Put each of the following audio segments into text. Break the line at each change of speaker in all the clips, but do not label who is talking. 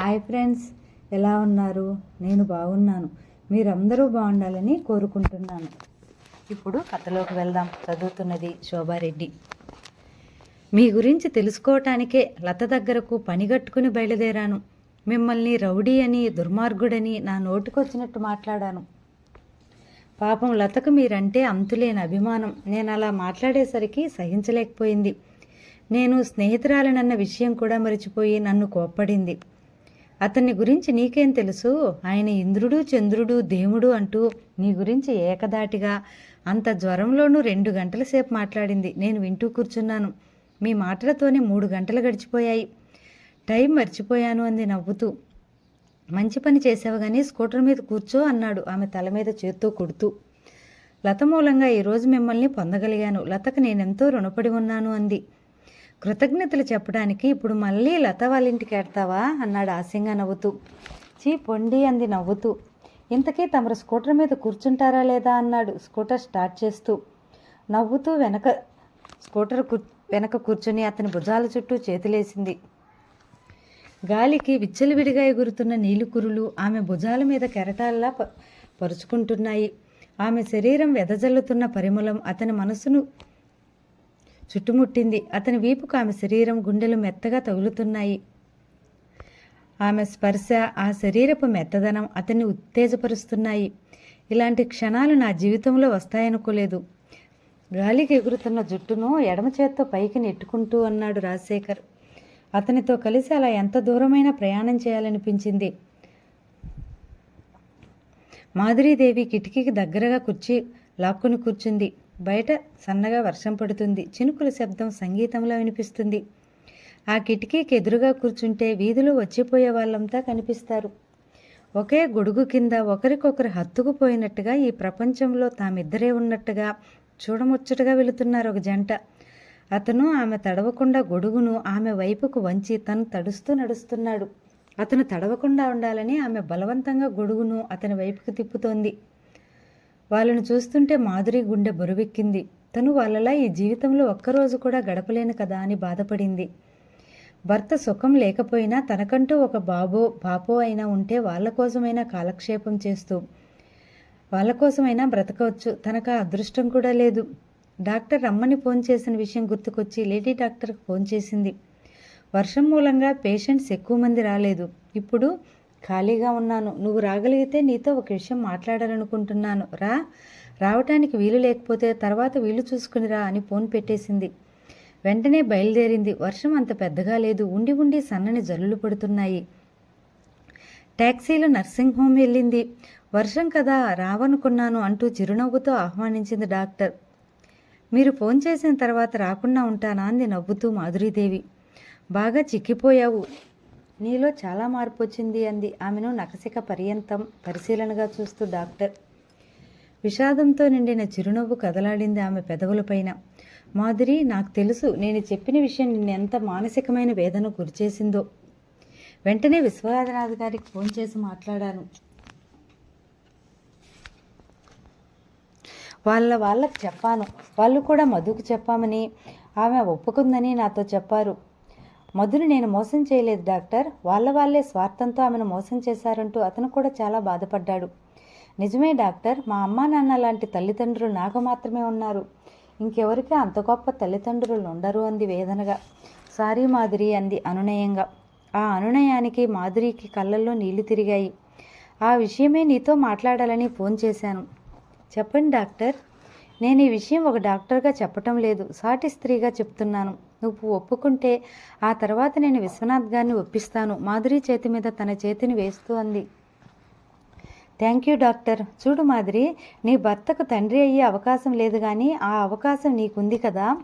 Hi friends ఎలా ఉన్నారు? నేను బాగున్నాను. మీరందరూ బాగుండాలని కోరుకుంటున్నాను. ఇప్పుడు కథలోకి వెళ్దాం. చదువుతున్నది శోభారెడ్డి. మీ గురించి తెలుసుకోవటానికే లత దగ్గరకు పనిగట్టుకుని బయలుదేరాను. మిమ్మల్ని రౌడీ అని దుర్మార్గుడని నా నోటికొచ్చినట్టు మాట్లాడాను. పాపం లతకు మీరంటే అంతులేని అభిమానం. నేను అలా మాట్లాడేసరికి సహించలేకపోయింది. నేను స్నేహితురాలనన్న విషయం కూడా మరిచిపోయి నన్ను కోప్పడింది. అతన్ని గురించి నీకేం తెలుసు? ఆయన ఇంద్రుడు చంద్రుడు దేవుడు అంటూ నీ గురించి ఏకదాటిగా అంత జ్వరంలోనూ రెండు గంటల సేపు మాట్లాడింది. నేను వింటూ కూర్చున్నాను. మీ మాటలతోనే మూడు గంటలు గడిచిపోయాయి. టైం మర్చిపోయాను అంది నవ్వుతూ. మంచి పని చేసావు కానీ స్కూటర్ మీద కూర్చో అన్నాడు ఆమె తల మీద చేత్తో కొడుతూ. లత మూలంగా ఈరోజు మిమ్మల్ని పొందగలిగాను. లతకు నేనెంతో రుణపడి ఉన్నాను అంది. కృతజ్ఞతలు చెప్పడానికి ఇప్పుడు మళ్ళీ లత వాళ్ళ ఇంటికి ఎడతావా అన్నాడు ఆశంగా నవ్వుతూ. చీ పొండి అంది నవ్వుతూ. ఇంతకీ తమరు స్కూటర్ మీద కూర్చుంటారా లేదా? అన్నాడు స్కూటర్ స్టార్ట్ చేస్తూ. నవ్వుతూ వెనక స్కూటర్ కూర్ వెనక కూర్చుని అతని భుజాల చుట్టూ చేతులేసింది. గాలికి విచ్చలవిడిగా ఎగురుతున్న నీలుకురులు ఆమె భుజాల మీద కెరటాల్లా పరుచుకుంటున్నాయి. ఆమె శరీరం వెదజల్లుతున్న పరిమళం అతని మనసును చుట్టుముట్టింది. అతని వీపుకు ఆమె శరీరం గుండెలు మెత్తగా తగులుతున్నాయి. ఆమె స్పర్శ ఆ శరీరపు మెత్తదనం అతన్ని ఉత్తేజపరుస్తున్నాయి. ఇలాంటి క్షణాలు నా జీవితంలో వస్తాయనుకోలేదు. గాలికి ఎగురుతున్న జుట్టును ఎడమ చేత్తో పైకి నెట్టుకుంటూ అన్నాడు రాజశేఖర్. అతనితో కలిసి అలా ఎంత దూరమైనా ప్రయాణం చేయాలనిపించింది. మాధురీదేవి కిటికీకి దగ్గరగా కుర్చీ లాక్కుని కూర్చుంది. బయట సన్నగా వర్షం పడుతుంది. చినుకుల శబ్దం సంగీతంలో వినిపిస్తుంది. ఆ కిటికీకి ఎదురుగా కూర్చుంటే వీధిలో వచ్చిపోయే వాళ్ళంతా కనిపిస్తారు. ఒకే గొడుగు కింద ఒకరికొకరు హత్తుకుపోయినట్టుగా ఈ ప్రపంచంలో తామిద్దరే ఉన్నట్టుగా చూడముచ్చటగా వెళుతున్నారు ఒక జంట. అతను ఆమె తడవకుండా గొడుగును ఆమె వైపుకు వంచి తను తడుస్తూ నడుస్తున్నాడు. అతను తడవకుండా ఉండాలని ఆమె బలవంతంగా గొడుగును అతని వైపుకు తిప్పుతోంది. వాళ్ళను చూస్తుంటే మాధురి గుండె బరువెక్కింది. తను వాళ్ళలా ఈ జీవితంలో ఒక్కరోజు కూడా గడపలేను కదా అని బాధపడింది. భర్త సుఖం లేకపోయినా తనకంటూ ఒక బాబో పాపో అయినా ఉంటే వాళ్ళ కోసమైనా కాలక్షేపం చేస్తూ వాళ్ళ కోసమైనా బ్రతకవచ్చు. తనకు అదృష్టం కూడా లేదు. డాక్టర్ రమ్మని ఫోన్ చేసిన విషయం గుర్తుకొచ్చి లేడీ డాక్టర్కి ఫోన్ చేసింది. వర్షం మూలంగా పేషెంట్స్ ఎక్కువ మంది రాలేదు. ఇప్పుడు ఖాళీగా ఉన్నాను. నువ్వు రాగలిగితే నీతో ఒక విషయం మాట్లాడాలనుకుంటున్నాను. రా. రావటానికి వీలు లేకపోతే తర్వాత వీలు చూసుకుని రా అని ఫోన్ పెట్టేసింది. వెంటనే బయలుదేరింది. వర్షం అంత పెద్దగా లేదు. ఉండి ఉండి సన్నని జల్లులు పడుతున్నాయి. ట్యాక్సీలో నర్సింగ్ హోమ్ వెళ్ళింది. వర్షం కదా రావనుకున్నాను అంటూ చిరునవ్వుతో ఆహ్వానించింది డాక్టర్. మీరు ఫోన్ చేసిన తర్వాత రాకుండా ఉంటానా అంది నవ్వుతూ మాధురీదేవి. బాగా చిక్కిపోయావు. నీలో చాలా మార్పు వచ్చింది అంది. ఆమెను నకసిక పర్యంతం పరిశీలనగా చూస్తూ డాక్టర్. విషాదంతో నిండిన చిరునవ్వు కదలాడింది ఆమె పెదవులపైన మాధురి నాకు తెలుసు నేను చెప్పిన విషయం నిన్ను ఎంత మానసికమైన వేదన గురిచేసిందో. వెంటనే విశ్వనాథనాథ్ గారికి ఫోన్ చేసి మాట్లాడాను. వాళ్ళ వాళ్ళకి చెప్పాను. వాళ్ళు కూడా మధుకు చెప్పామని ఆమె ఒప్పుకుందని నాతో చెప్పారు. మధుని నేను మోసం చేయలేదు డాక్టర్. వాళ్ళ వాళ్ళే స్వార్థంతో ఆమెను మోసం చేశారంటూ అతను కూడా చాలా బాధపడ్డాడు. నిజమే డాక్టర్. మా అమ్మా నాన్న లాంటి తల్లిదండ్రులు నాకు మాత్రమే ఉన్నారు. ఇంకెవరికి అంత గొప్ప తల్లిదండ్రులు ఉండరు అంది వేదనగా. సారీ మాధురి అంది అనునయంగా. ఆ అనునయానికి మాధురికి కళ్ళల్లో నీళ్ళు తిరిగాయి. ఆ విషయమే నీతో మాట్లాడాలని ఫోన్ చేశాను. చెప్పండి డాక్టర్. నేను ఈ విషయం ఒక డాక్టర్గా చెప్పటం లేదు. సాటి స్త్రీగా చెప్తున్నాను. నువ్వు ఒప్పుకుంటే ఆ తర్వాత నేను విశ్వనాథ్ గారిని ఒప్పిస్తాను. మాధురి చేతి మీద తన చేతిని వేస్తూ అంది. Thank you doctor. చూడు మాదిరి నీ భర్తకు తండ్రి అయ్యే అవకాశం లేదు కానీ ఆ అవకాశం నీకుంది కదా.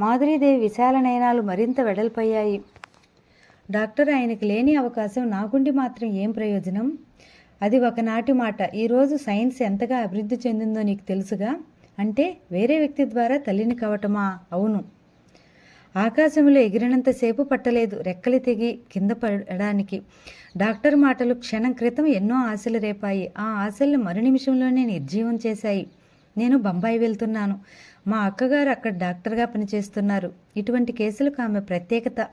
మాధురీదేవి విశాల నయనాలు మరింత వెడల్పయ్యాయి. డాక్టర్ ఆయనకి లేని అవకాశం నాకుండి మాత్రం ఏం ప్రయోజనం? అది ఒకనాటి మాట. ఈరోజు సైన్స్ ఎంతగా అభివృద్ధి చెందిందో నీకు తెలుసుగా? అంటే వేరే వ్యక్తి ద్వారా తల్లిని కావటమా? అవును. ఆకాశంలో ఎగిరినంతసేపు పట్టలేదు. రెక్కలు తెగి కింద పడడానికి. డాక్టర్ మాటలు క్షణం క్రితం ఎన్నో ఆశలు రేపాయి. ఆ ఆశల్ని మరు నిమిషంలోనే నిర్జీవం చేశాయి. నేను బొంబాయి వెళ్తున్నాను. మా అక్కగారు అక్కడ డాక్టర్గా పనిచేస్తున్నారు. ఇటువంటి కేసులకు ఆమె ప్రత్యేకత.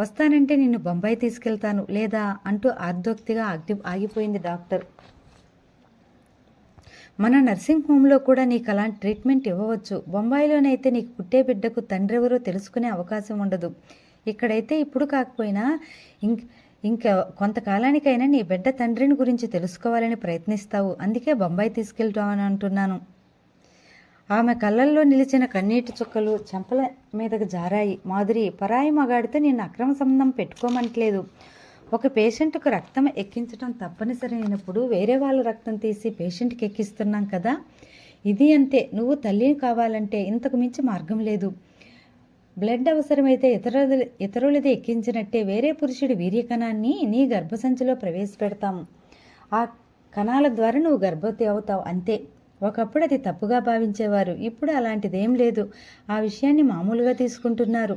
వస్తానంటే నిన్ను బొంబాయి తీసుకెళ్తాను లేదా అంటూ ఆర్దోక్తిగా ఆగి ఆగిపోయింది డాక్టర్. మన నర్సింగ్ హోమ్లో కూడా నీకు అలాంటి ట్రీట్మెంట్ ఇవ్వవచ్చు. బొంబాయిలోనైతే నీకు పుట్టే బిడ్డకు తండ్రి ఎవరో తెలుసుకునే అవకాశం ఉండదు. ఇక్కడైతే ఇప్పుడు కాకపోయినా ఇంక ఇంకా కొంతకాలానికైనా నీ బిడ్డ తండ్రిని గురించి తెలుసుకోవాలని ప్రయత్నిస్తావు. అందుకే బొంబాయి తీసుకెళ్తామని అంటున్నాను. ఆమె కళ్ళల్లో నిలిచిన కన్నీటి చుక్కలు చెంపల మీదకు జారాయి. మాధురి పరాయి మగాడితో నేను అక్రమ సంబంధం పెట్టుకోమంటలేదు. ఒక పేషెంట్కు రక్తం ఎక్కించడం తప్పనిసరి అయినప్పుడు వేరే వాళ్ళ రక్తం తీసి పేషెంట్కి ఎక్కిస్తున్నాం కదా. ఇది అంతే. నువ్వు తల్లిని కావాలంటే ఇంతకు మించి మార్గం లేదు. బ్లడ్ అవసరమైతే ఇతరుల ఇతరులది ఎక్కించినట్టే వేరే పురుషుడి వీర్యకణాన్ని నీ గర్భసంచిలో ప్రవేశపెడతాము ఆ కణాల ద్వారా నువ్వు గర్భవతి అవుతావు. అంతే. ఒకప్పుడు అది తప్పుగా భావించేవారు. ఇప్పుడు అలాంటిదేం లేదు. ఆ విషయాన్ని మామూలుగా తీసుకుంటున్నారు.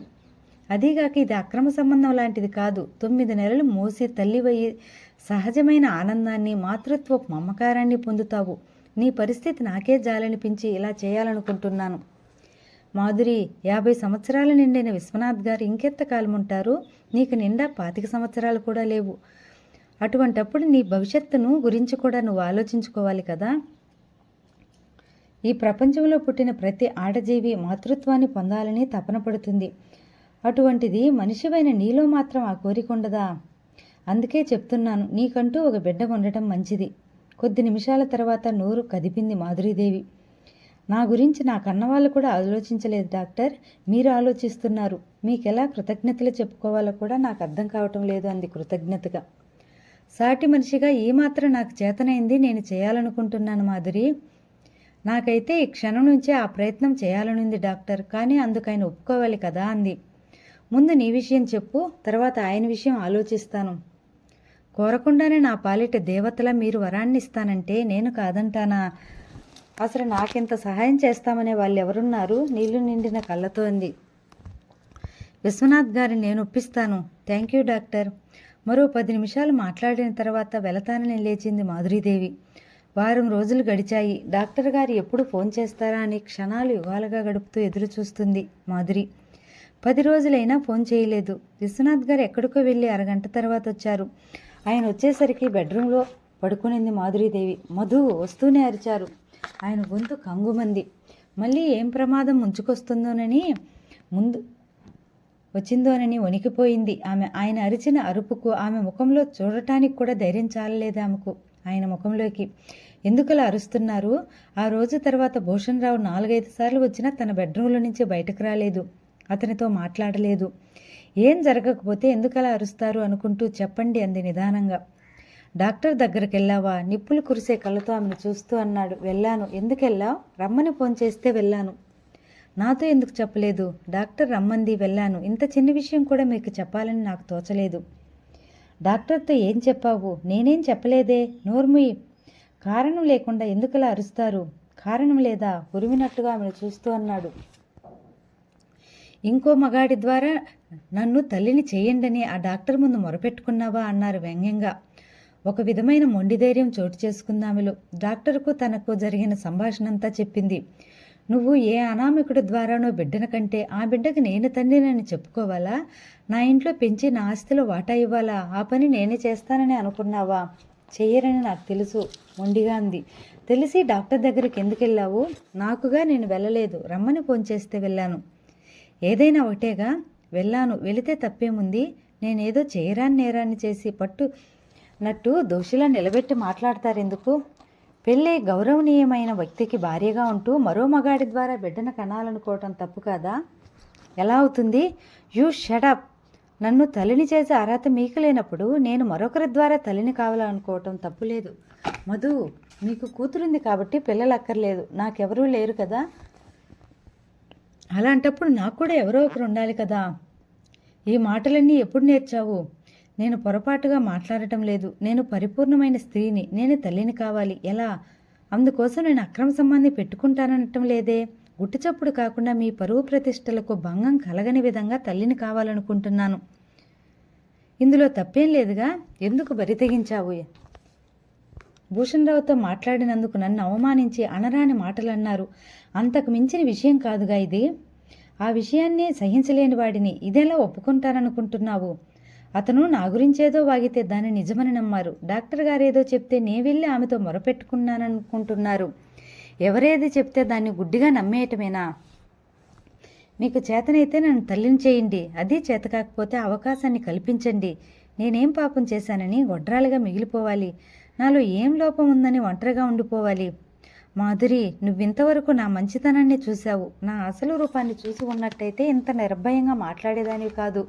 అదీగాక ఇది అక్రమ సంబంధం లాంటిది కాదు. తొమ్మిది నెలలు మోసి తల్లివయ్యి సహజమైన ఆనందాన్ని మాతృత్వ మమకారాన్ని పొందుతావు. నీ పరిస్థితి నాకే జాలనిపించి ఇలా చేయాలనుకుంటున్నాను. మాధురి యాభై సంవత్సరాలు నిండిన విశ్వనాథ్ గారు ఇంకెంత కాలం ఉంటారు నీకు నిండా పాతిక సంవత్సరాలు కూడా లేవు. అటువంటప్పుడు నీ భవిష్యత్తును గురించి కూడా నువ్వు ఆలోచించుకోవాలి కదా? ఈ ప్రపంచంలో పుట్టిన ప్రతి ఆడజీవి మాతృత్వాన్ని పొందాలని తపన పడుతుంది. అటువంటిది మనిషివైన నీలో మాత్రం ఆ కోరిక ఉండదా? అందుకే చెప్తున్నాను నీకంటూ ఒక బిడ్డ ఉండటం మంచిది. కొద్ది నిమిషాల తర్వాత నోరు కదిపింది మాధురీదేవి. నా గురించి నా కన్నవాళ్ళు కూడా ఆలోచించలేదు డాక్టర్. మీరు ఆలోచిస్తున్నారు. మీకెలా కృతజ్ఞతలు చెప్పుకోవాలో కూడా నాకు అర్థం కావటం లేదు అంది కృతజ్ఞతగా. సాటి మనిషిగా ఏమాత్రం నాకు చేతనైంది నేను చేయాలనుకుంటున్నాను మాధురి. నాకైతే ఈ క్షణం నుంచే ఆ ప్రయత్నం చేయాలనుంది డాక్టర్. కానీ అందుకైనా ఒప్పుకోవాలి కదా అంది. ముందు నీ విషయం చెప్పు తర్వాత ఆయన విషయం ఆలోచిస్తాను. కోరకుండానే నా పాలిట దేవతల మీరు వరాన్ని ఇస్తానంటే నేను కాదంటానా? అసలు నాకెంత సహాయం చేస్తామనే వాళ్ళు ఎవరున్నారు? నీళ్ళు నిండిన కళ్ళతో అంది. విశ్వనాథ్ గారిని నేను ఒప్పిస్తాను. Thank you doctor. మరో పది నిమిషాలు మాట్లాడిన తర్వాత వెళతానని లేచింది మాధురీదేవి. వారం రోజులు గడిచాయి. డాక్టర్ గారు ఎప్పుడు ఫోన్ చేస్తారా అని క్షణాలు యుగాలుగా గడుపుతూ ఎదురు చూస్తుంది మాధురి. పది రోజులైనా ఫోన్ చేయలేదు. విశ్వనాథ్ గారు ఎక్కడికో వెళ్ళి అరగంట తర్వాత వచ్చారు. ఆయన వచ్చేసరికి బెడ్రూమ్లో పడుకునింది మాధురీదేవి. మధు వస్తూనే అరిచారు. ఆయన గొంతు కంగుమంది. మళ్ళీ ఏం ప్రమాదం ముంచుకొస్తుందోనని ముందు వచ్చిందోనని వణికిపోయింది. ఆమె ఆయన అరిచిన అరుపుకు ఆమె ముఖంలో చూడటానికి కూడా ధైర్యం చాలలేదు ఆమెకు ఆయన ముఖంలోకి. ఎందుకలా అరుస్తున్నారు? ఆ రోజు తర్వాత భూషణ్ రావు నాలుగైదు సార్లు వచ్చినా తన బెడ్రూమ్లో నుంచి బయటకు రాలేదు. అతనితో మాట్లాడలేదు. ఏం జరగకపోతే ఎందుకలా అరుస్తారు అనుకుంటూ చెప్పండి అంది నిదానంగా. డాక్టర్ దగ్గరికి వెళ్ళావా నిప్పులు కురిసే కళ్ళతో ఆమెను చూస్తూ అన్నాడు. వెళ్ళాను. ఎందుకు వెళ్ళావు రమ్మని ఫోన్ చేస్తే వెళ్ళాను. నాతో ఎందుకు చెప్పలేదు? డాక్టర్ రమ్మంది వెళ్ళాను. ఇంత చిన్న విషయం కూడా మీకు చెప్పాలని నాకు తోచలేదు. డాక్టర్తో ఏం చెప్పావు? నేనేం చెప్పలేదే? నోర్ముయి కారణం లేకుండా ఎందుకలా అరుస్తారు? కారణం లేదా? ఉరిమినట్టుగా ఆమెను చూస్తూ అన్నాడు. ఇంకో మగాడి ద్వారా నన్ను తల్లిని చేయండని ఆ డాక్టర్ ముందు మొరపెట్టుకున్నావా అన్నారు వ్యంగ్యంగా. ఒక విధమైన మొండి ధైర్యం చోటు చేసుకుందామెలో. డాక్టర్కు తనకు జరిగిన సంభాషణ అంతా చెప్పింది. నువ్వు ఏ అనామికుడి ద్వారానో బిడ్డన కంటే ఆ బిడ్డకు నేను తండ్రినని చెప్పుకోవాలా? నా ఇంట్లో పెంచి నా ఆస్తిలో వాటా ఇవ్వాలా? ఆ పని నేనే చేస్తానని అనుకున్నావా? చెయ్యరని నాకు తెలుసు మొండిగా అంది. తెలిసి డాక్టర్ దగ్గరికి ఎందుకు వెళ్ళావు నాకుగా నేను వెళ్ళలేదు. రమ్మని ఫోన్ చేస్తే వెళ్ళాను. ఏదైనా ఒకటేగా వెళ్ళాను. వెళితే తప్పేముంది? నేనేదో చేయరాని నేరాన్ని చేసి పట్టు నట్టు దోషిలా నిలబెట్టి మాట్లాడతారెందుకు? పెళ్ళి గౌరవనీయమైన వ్యక్తికి భార్యగా ఉంటూ మరో మగాడి ద్వారా బిడ్డను కనాలనుకోవటం తప్పు కాదా? ఎలా అవుతుంది? యూ షడప్ నన్ను తల్లిని చేసే అర్హత మీకు లేనప్పుడు నేను మరొకరి ద్వారా తల్లిని కావాలనుకోవటం తప్పులేదు మధు మీకు కూతురుంది కాబట్టి పిల్లలు అక్కర్లేదు నాకెవరూ లేరు కదా? అలాంటప్పుడు నాకు కూడా ఎవరో ఒకరు ఉండాలి కదా. ఈ మాటలన్నీ ఎప్పుడు నేర్చావు? నేను పొరపాటుగా మాట్లాడటం లేదు. నేను పరిపూర్ణమైన స్త్రీని నేను తల్లిని కావాలి. ఎలా? అందుకోసం నేను అక్రమ సంబంధి పెట్టుకుంటాననటం లేదే. గుట్టుచప్పుడు కాకుండా మీ పరువు ప్రతిష్టలకు భంగం కలగని విధంగా తల్లిని కావాలనుకుంటున్నాను. ఇందులో తప్పేం లేదుగా? ఎందుకు బరి తెగించావు? భూషణరావుతో మాట్లాడినందుకు నన్ను అవమానించి అనరాని మాటలు అన్నారు అంతకు మించిన విషయం కాదుగా ఇది. ఆ విషయాన్ని సహించలేని వాడిని ఇదెలా ఒప్పుకుంటారనుకుంటున్నావు అతను నా గురించేదో వాగితే దాన్ని నిజమని నమ్మారు. డాక్టర్ గారేదో చెప్తే నే వెళ్ళి ఆమెతో మొరపెట్టుకున్నాననుకుంటున్నారు. ఎవరేది చెప్తే దాన్ని గుడ్డిగా నమ్మేయటమేనా? మీకు చేతనైతే నన్ను తల్లిని చేయండి. అది చేత కాకపోతే అవకాశాన్ని కల్పించండి. నేనేం పాపం చేశానని గొడ్రాలుగా మిగిలిపోవాలి. నాలో ఏం లోపం ఉందని ఒంటరిగా ఉండిపోవాలి. మాధురి నువ్వింతవరకు నా మంచితనాన్ని చూశావు. నా అసలు రూపాన్ని చూసి ఉన్నట్టయితే ఇంత నిర్భయంగా మాట్లాడేదానివి కాదు.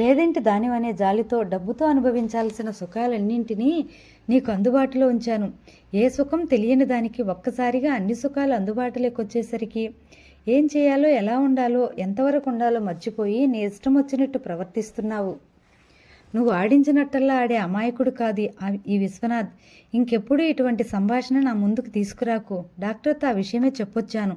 పేదింటి దానివనే జాలితో డబ్బుతో అనుభవించాల్సిన సుఖాలన్నింటినీ నీకు అందుబాటులో ఉంచాను. ఏ సుఖం తెలియని దానికి ఒక్కసారిగా అన్ని సుఖాలు అందుబాటులోకి వచ్చేసరికి ఏం చేయాలో ఎలా ఉండాలో ఎంతవరకు ఉండాలో మర్చిపోయి నీ ఇష్టం వచ్చినట్టు ప్రవర్తిస్తున్నావు. నువ్వు ఆడించినట్టల్లా ఆడే అమాయకుడు కాదు ఈ విశ్వనాథ్. ఇంకెప్పుడు ఇటువంటి సంభాషణ నా ముందుకు తీసుకురాకు. డాక్టర్తో ఆ విషయమే చెప్పొచ్చాను.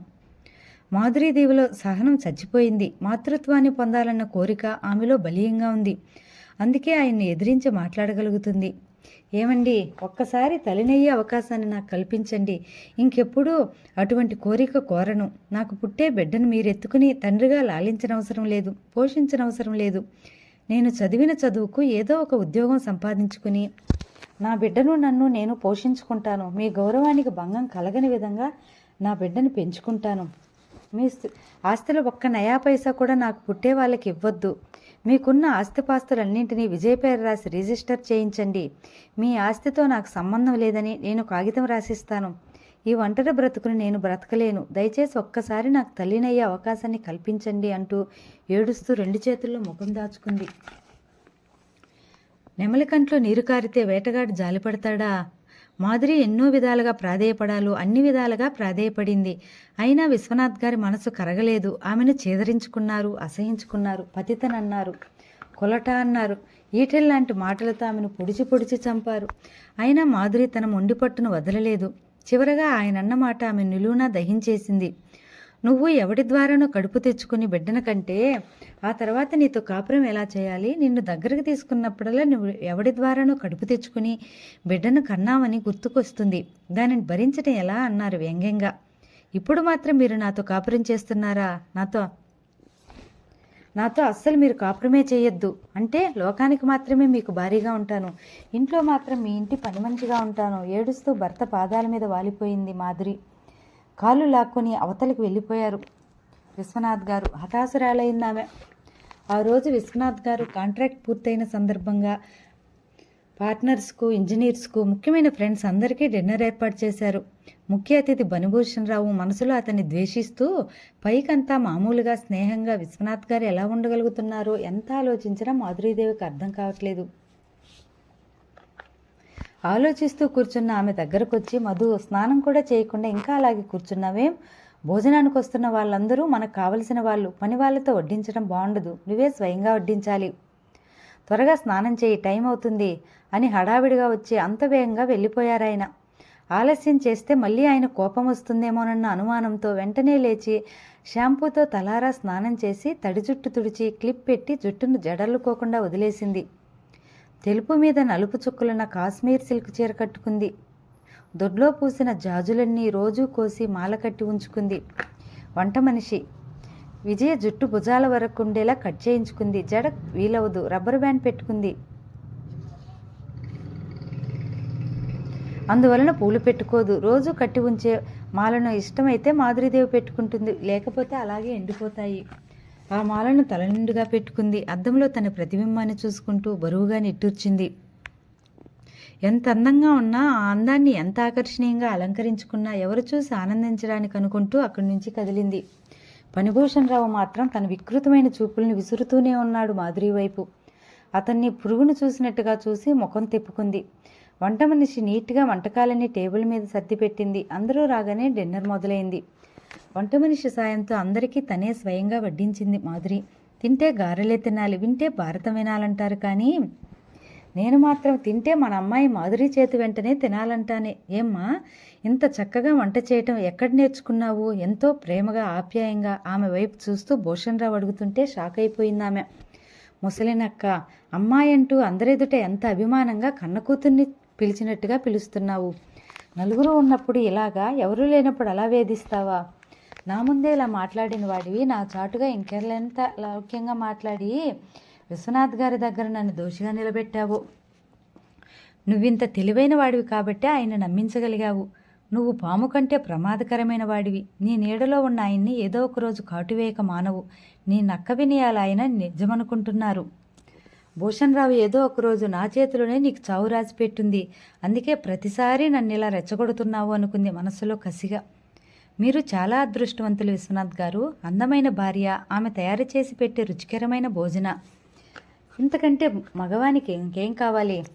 మాధురీదేవిలో సహనం చచ్చిపోయింది. మాతృత్వాన్ని పొందాలన్న కోరిక ఆమెలో బలీయంగా ఉంది. అందుకే ఆయన్ని ఎదిరించి మాట్లాడగలుగుతుంది. ఏమండి ఒక్కసారి తలినయ్యే అవకాశాన్ని నాకు కల్పించండి. ఇంకెప్పుడూ అటువంటి కోరిక కోరను. నాకు పుట్టే బిడ్డను మీరెత్తుకుని తండ్రిగా లాలించనవసరం లేదు పోషించనవసరం లేదు. నేను చదివిన చదువుకు ఏదో ఒక ఉద్యోగం సంపాదించుకుని నా బిడ్డను నన్ను నేను పోషించుకుంటాను. మీ గౌరవానికి భంగం కలగని విధంగా నా బిడ్డను పెంచుకుంటాను. మీ స్థి- ఒక్క నయా పైసా కూడా నాకు పుట్టే వాళ్ళకి ఇవ్వద్దు. మీకున్న ఆస్తిపాస్తులన్నింటినీ విజయ్ పేరు రాసి రిజిస్టర్ చేయించండి. మీ ఆస్తితో నాకు సంబంధం లేదని నేను కాగితం రాసిస్తాను. ఈ ఒంటరి బ్రతుకుని నేను బ్రతకలేను. దయచేసి ఒక్కసారి నాకు తల్లినయ్యే అవకాశాన్ని కల్పించండి అంటూ ఏడుస్తూ రెండు చేతుల్లో ముఖం దాచుకుంది. నెమలికంట్లో నీరు కారితే వేటగాడు జాలిపడతాడా మాధురి ఎన్నో విధాలుగా ప్రాధేయపడాలు అన్ని విధాలుగా ప్రాధేయపడింది. అయినా విశ్వనాథ్ గారి మనసు కరగలేదు. ఆమెను చేదరించుకున్నారు అసహించుకున్నారు పతితనన్నారు కొలట అన్నారు. ఈటెల్ లాంటి మాటలతో ఆమెను పొడిచి పొడిచి చంపారు. అయినా మాధురి తన మొండి పట్టును వదలలేదు. చివరగా ఆయన అన్న మాట ఆమె నిలువున దహించేసింది. నువ్వు ఎవడి ద్వారానో కడుపు తెచ్చుకుని బిడ్డన కంటే ఆ తర్వాత నీతో కాపురం ఎలా చేయాలి? నిన్ను దగ్గరకు తీసుకున్నప్పుడల్లా నువ్వు ఎవడి ద్వారానో కడుపు తెచ్చుకుని బిడ్డను కన్నామని గుర్తుకొస్తుంది. దానిని భరించటం ఎలా? అన్నారు వ్యంగ్యంగా. ఇప్పుడు మాత్రం మీరు నాతో కాపురం చేస్తున్నారా? నాతో నాతో అస్సలు మీరు కాపురమే చేయొద్దు. అంటే లోకానికి మాత్రమే మీకు భారీగా ఉంటాను. ఇంట్లో మాత్రం మీ ఇంటి పని మనిషిగా ఉంటాను. ఏడుస్తూ భర్త పాదాల మీద వాలిపోయింది మాధురి. కాళ్ళు లాక్కొని అవతలికి వెళ్ళిపోయారు. విశ్వనాథ్ గారు హతాశురాలైంది ఆమె. ఆ రోజు విశ్వనాథ్ గారు కాంట్రాక్ట్ పూర్తయిన సందర్భంగా పార్ట్నర్స్కు ఇంజనీర్స్కు ముఖ్యమైన ఫ్రెండ్స్ అందరికీ డిన్నర్ ఏర్పాటు చేశారు. ముఖ్య అతిథి బనుభూషణ్ రావు మనసులో అతన్ని ద్వేషిస్తూ పైకంతా మామూలుగా స్నేహంగా విశ్వనాథ్ గారు ఎలా ఉండగలుగుతున్నారో? ఎంత ఆలోచించినా మాధురీదేవికి అర్థం కావట్లేదు ఆలోచిస్తూ కూర్చున్న ఆమె దగ్గరకు వచ్చి మధు స్నానం కూడా చేయకుండా ఇంకా అలాగే కూర్చున్నావేం? భోజనానికి వస్తున్న వాళ్ళందరూ మనకు కావలసిన వాళ్ళు. పని వాళ్ళతో వడ్డించడం బాగుండదు నువ్వే స్వయంగా వడ్డించాలి. త్వరగా స్నానం చేయి. టైం అవుతుంది. అని హడావిడిగా వచ్చి అంత వేగంగా వెళ్ళిపోయారాయన. ఆలస్యం చేస్తే మళ్ళీ ఆయన కోపం వస్తుందేమోనన్న అనుమానంతో వెంటనే లేచి షాంపూతో తలారా స్నానం చేసి తడి జుట్టు తుడిచి క్లిప్ పెట్టి జుట్టును జడలుకోకుండా వదిలేసింది. తెలుపు మీద నలుపు చుక్కలున్న కాశ్మీర్ సిల్క్ చీర కట్టుకుంది. దొడ్లో పూసిన జాజులన్నీ రోజూ కోసి మాల కట్టి ఉంచుకుంది. వంట మనిషి. విజయ జుట్టు భుజాల వరకు ఉండేలా కట్ చేయించుకుంది. జడ వీలవదు. రబ్బర్ బ్యాండ్ పెట్టుకుంది. అందువలన పూలు పెట్టుకోదు. రోజు కట్టి ఉంచే మాలను ఇష్టమైతే మాధురీదేవి పెట్టుకుంటుంది. లేకపోతే అలాగే ఎండిపోతాయి. ఆ మాలను తల నిండుగా పెట్టుకుంది. అద్దంలో తన ప్రతిబింబాన్ని చూసుకుంటూ బరువుగా నిట్టూర్చింది. ఎంత అందంగా ఉన్నా ఆ అందాన్ని ఎంత ఆకర్షణీయంగా అలంకరించుకున్నా ఎవరు చూసి ఆనందించడానికి అనుకుంటూ అక్కడి నుంచి కదిలింది. పనిభూషణ్ రావు మాత్రం తన వికృతమైన చూపుల్ని విసురుతూనే ఉన్నాడు మాధురి వైపు అతన్ని పురుగును చూసినట్టుగా చూసి ముఖం తిప్పుకుంది. వంట మనిషి నీట్గా వంటకాలన్నీ టేబుల్ మీద సర్దిపెట్టింది అందరూ రాగానే డిన్నర్ మొదలైంది. వంట మనిషి సాయంతో అందరికీ తనే స్వయంగా వడ్డించింది మాధురి. తింటే గారెలే తినాలి వింటే భారతం వినాలంటారు కానీ నేను మాత్రం తింటే మన అమ్మాయి మాధురి చేతి వెంటనే తినాలంటానే. ఏమ్మా ఇంత చక్కగా వంట చేయటం ఎక్కడ నేర్చుకున్నావు? ఎంతో ప్రేమగా ఆప్యాయంగా ఆమె వైపు చూస్తూ భూషణరావు అడుగుతుంటే షాక్ అయిపోయింది ఆమె. ముసలినక్క అమ్మాయి అంటూ అందరెదుట ఎంత అభిమానంగా కన్నకూతుర్ని పిలిచినట్టుగా పిలుస్తున్నావు. నలుగురు ఉన్నప్పుడు ఇలాగా ఎవరూ లేనప్పుడు అలా వేధిస్తావా? నా ముందే ఇలా మాట్లాడిన వాడివి. నా చాటుగా ఇంకెంత లౌక్యంగా మాట్లాడి విశ్వనాథ్ గారి దగ్గర నన్ను దోషిగా నిలబెట్టావు. నువ్వింత తెలివైన వాడివి కాబట్టే ఆయన నమ్మించగలిగావు. నువ్వు పాము కంటే ప్రమాదకరమైన వాడివి. నీ నీడలో ఉన్న ఆయన్ని ఏదో ఒక రోజు కాటువేయక మానవు. నీ నక్క వినియాలు ఆయన నిజమనుకుంటున్నారు. భూషణరావు ఏదో ఒక రోజు నా చేతిలోనే నీకు చావు రాసి పెట్టుంది. అందుకే ప్రతిసారి నన్ను ఇలా రెచ్చగొడుతున్నావు అనుకుంది మనసులో కసిగా. మీరు చాలా అదృష్టవంతులు విశ్వనాథ్ గారు. అందమైన భార్య. ఆమె తయారు చేసి పెట్టే రుచికరమైన భోజన. ఇంతకంటే మగవానికి ఇంకేం కావాలి?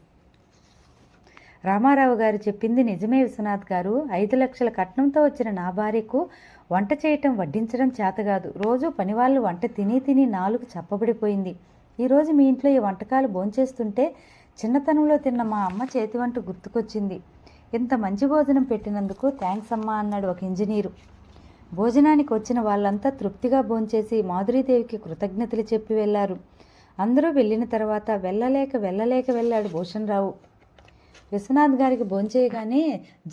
రామారావు గారు చెప్పింది నిజమే విశ్వనాథ్ గారు. ఐదు లక్షల కట్నంతో వచ్చిన నా భార్యకు వంట చేయటం వడ్డించడం చేతగాదు రోజు పనివాళ్ళు వంట తిని తిని నాలుగు చప్పబడిపోయింది. ఈరోజు మీ ఇంట్లో ఈ వంటకాలు భోంచేస్తుంటే చిన్నతనంలో తిన్న మా అమ్మ చేతి వంట గుర్తుకొచ్చింది. ఇంత మంచి భోజనం పెట్టినందుకు థ్యాంక్స్ అమ్మా అన్నాడు ఒక ఇంజనీరు. భోజనానికి వచ్చిన వాళ్ళంతా తృప్తిగా భోంచేసి మాధురీదేవికి కృతజ్ఞతలు చెప్పి వెళ్ళారు అందరూ వెళ్ళిన తర్వాత వెళ్ళలేక వెళ్ళలేక వెళ్ళాడు భూషణ్ రావు విశ్వనాథ్ గారికి భోంచేయగానే జ